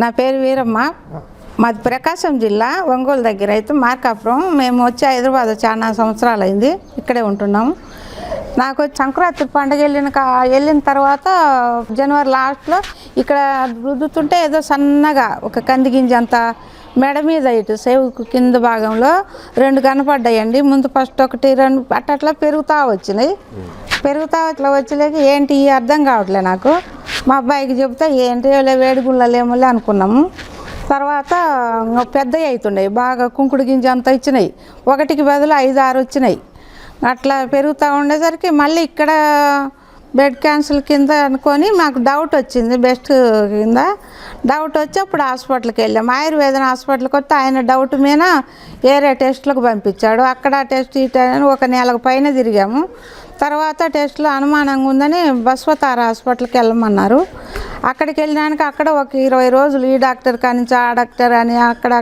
నా పేరు వీరమ్మ. మాది ప్రకాశం జిల్లా ఒంగోలు దగ్గర. అయితే మార్కాపురం. మేము వచ్చి హైదరాబాద్ చాలా సంవత్సరాలు అయింది ఇక్కడే ఉంటున్నాము నాకు వచ్చి సంక్రాంతి పండుగ వెళ్ళిన వెళ్ళిన తర్వాత జనవరి లాస్ట్లో ఇక్కడ రుద్దుతుంటే ఏదో సన్నగా ఒక కంది గింజ అంత మెడ మీద ఇటు సేవుకు కింద భాగంలో రెండు కనపడ్డాయండి. ముందు ఫస్ట్ ఒకటి రెండు అట్ట అట్లా పెరుగుతూ వచ్చినాయి. పెరుగుతా ఇట్లా వచ్చలేక ఏంటి ఈ అర్థం కావట్లే నాకు. మా అబ్బాయికి చెబితే ఏంటి లే వేడి అనుకున్నాము తర్వాత పెద్దవి అవుతున్నాయి బాగా కుంకుడు గింజ అంతా ఇచ్చినాయి. ఒకటికి బదులు ఐదు ఆరు వచ్చినాయి. అట్లా పెరుగుతూ ఉండేసరికి మళ్ళీ ఇక్కడ బెడ్ క్యాన్సర్ కింద అనుకొని మాకు డౌట్ వచ్చింది బెస్ట్ కింద డౌట్ వచ్చి అప్పుడు హాస్పిటల్కి వెళ్ళాం. ఆయుర్వేదన హాస్పిటల్కి వస్తే ఆయన డౌట్ మీద ఏరే టెస్ట్లకు పంపించాడు. అక్కడ టెస్ట్ ఈ టెస్ట్ అని ఒక నెలకు పైన తిరిగాము. తర్వాత టెస్ట్లో అనుమానంగా ఉందని బస్వతార హాస్పిటల్కి వెళ్ళమన్నారు. అక్కడికి వెళ్ళడానికి అక్కడ ఒక ఇరవై రోజులు ఈ డాక్టర్ కానించి ఆ డాక్టర్ అని అక్కడ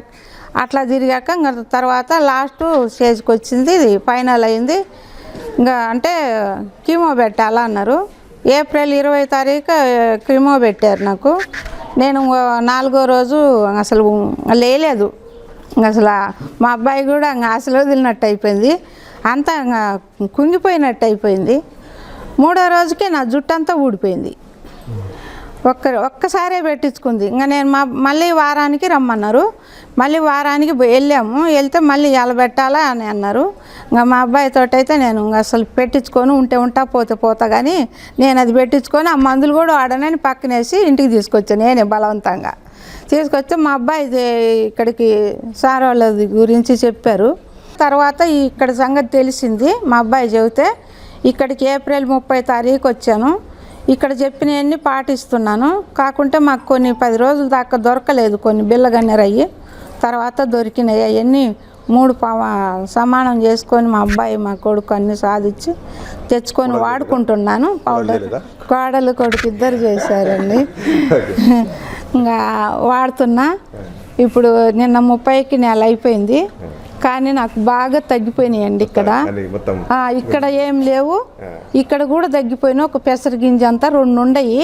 అట్లా తిరిగాక ఇంకా తర్వాత లాస్ట్ స్టేజ్కి వచ్చింది ఇది ఫైనల్ అయింది. ఇంకా అంటే కీమో పెట్టాలా అన్నారు ఏప్రిల్ ఇరవై తారీఖు కీమో పెట్టారు నాకు. నేను నాలుగో రోజు అసలు లేలేదు. అసలు మా అబ్బాయి కూడా ఇంకా అసలు వదిలినట్టు అయిపోయింది. అంతా ఇంకా కుంగిపోయినట్టు అయిపోయింది. మూడో రోజుకే నా జుట్టు అంతా ఊడిపోయింది. ఒక్క ఒక్కసారే పెట్టించుకుంది. ఇంకా నేను మా మళ్ళీ వారానికి రమ్మన్నారు. మళ్ళీ వారానికి వెళ్ళాము. వెళ్తే మళ్ళీ ఎలా పెట్టాలా అని అన్నారు. ఇంకా మా అబ్బాయితో అయితే నేను ఇంకా అసలు పెట్టించుకొని ఉంటే ఉంటా పోతే పోతా కానీ నేను అది పెట్టించుకొని ఆ మందులు కూడా వాడనని పక్కనేసి ఇంటికి తీసుకొచ్చాను నేనే బలవంతంగా. తీసుకొస్తే మా అబ్బాయి ఇది ఇక్కడికి సార్ వాళ్ళది గురించి చెప్పారు. తర్వాత ఇక్కడ సంగతి తెలిసింది. మా అబ్బాయి చెబితే ఇక్కడికి ఏప్రిల్ ముప్పై తారీఖు వచ్చాను. ఇక్కడ చెప్పినవన్నీ పాటిస్తున్నాను. కాకుంటే మాకు కొన్ని పది రోజుల దాకా దొరకలేదు కొన్ని బిల్లగన్నెరయ్యి తర్వాత దొరికినాయి. అవన్నీ మూడు పవ సమానం చేసుకొని మా అబ్బాయి మా కొడుకు అన్ని సాధించి తెచ్చుకొని వాడుకుంటున్నాను. పౌడర్? కోడలు కొడుకు ఇద్దరు చేశారండి. ఇంకా వాడుతున్నా. ఇప్పుడు నిన్న ముప్పైకి నెల అయిపోయింది. కానీ నాకు బాగా తగ్గిపోయినాయండి ఇక్కడ. ఇక్కడ ఏం లేవు. ఇక్కడ కూడా తగ్గిపోయిన ఒక పెసర గింజ అంతా రెండు ఉండయి.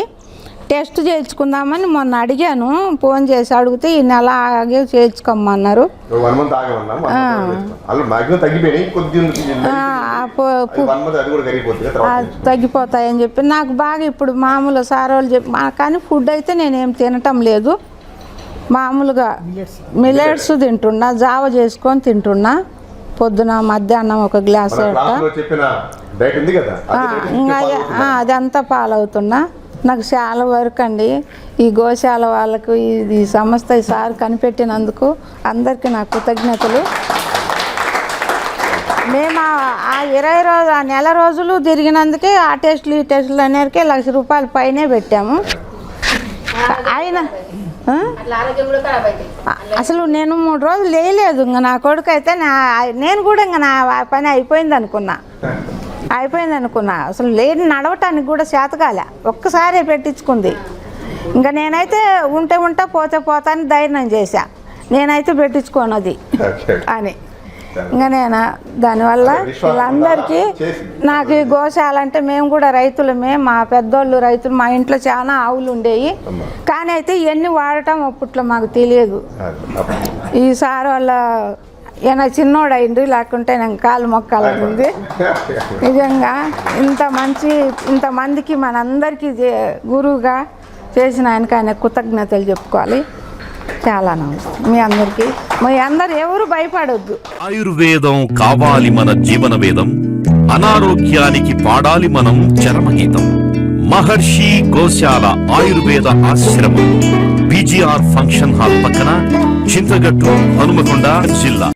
టెస్ట్ చేయించుకుందామని మొన్న అడిగాను. ఫోన్ చేసి అడిగితే ఈ నెల ఆగే చేయించుకోమన్నారు. తగ్గిపోతాయని చెప్పి నాకు బాగా ఇప్పుడు మామూలు సార్ వాళ్ళు చెప్పి కానీ ఫుడ్ అయితే నేనేం తినటం లేదు. మామూలుగా మిల్లెట్స్. తింటున్నా జావ చేసుకొని తింటున్నా. పొద్దున మధ్యాహ్నం ఒక గ్లాస్ ఇంకా అదంతా పాలవుతున్నా. నాకు చాలా వరకు అండి. ఈ గోశాల వాళ్ళకు ఇది ఈ సంస్థ ఈ సార్ కనిపెట్టినందుకు అందరికీ నా కృతజ్ఞతలు. మేము ఆ- ఇరవై రోజు ఆ నెల రోజులు తిరిగినందుకే ఆ టెస్టులు ఈ టెస్టులు అనేకే లక్ష రూపాయల పైనే పెట్టాము. ఆయన అసలు నేను మూడు రోజులు లేయలేదు. ఇంకా నా కొడుకు అయితే నా నేను కూడా ఇంకా నా పని అయిపోయింది అనుకున్నా. అయిపోయింది అనుకున్నా. అసలు లేని నడవటానికి కూడా చేతకాలే ఒక్కసారే పెట్టించుకుంది. ఇంకా నేనైతే ఉంటే ఉంటా పోతే పోతా అని ధైర్యం చేశా. నేనైతే పెట్టించుకోను అది Okay. అని. ఇంకా నేను దానివల్ల వీళ్ళందరికీ. నాకు ఈ గోశాల అంటే మేము కూడా రైతులమే మా పెద్దోళ్ళు రైతులు మా ఇంట్లో చాలా ఆవులు ఉండేవి. కానీ అయితే ఇవన్నీ వాడటం అప్పట్లో మాకు తెలియదు. ఈ సార్ వాళ్ళ ఈయన చిన్నోడు అయింది లేకుంటే నేను కాలు మొక్కాలనుంది నిజంగా ఇంత మంచి ఇంతమందికి మనందరికీ గురువుగా చేసిన ఆయనకి ఆయన కృతజ్ఞతలు చెప్పుకోవాలి చాలా నమస్తే మీ అందరికీ మీ అందరు ఎవరు భయపడొద్దు. ఆయుర్వేదం కావాలి మన జీవన వేదం అనారోగ్యానికి పాడాలి మనం చరమగీతం. మహర్షి గోశాల ఆయుర్వేద ఆశ్రమం బీజీఆర్ ఫంక్షన్ హాల్ పక్కన చింతగట్టు హనుమకొండ జిల్లా.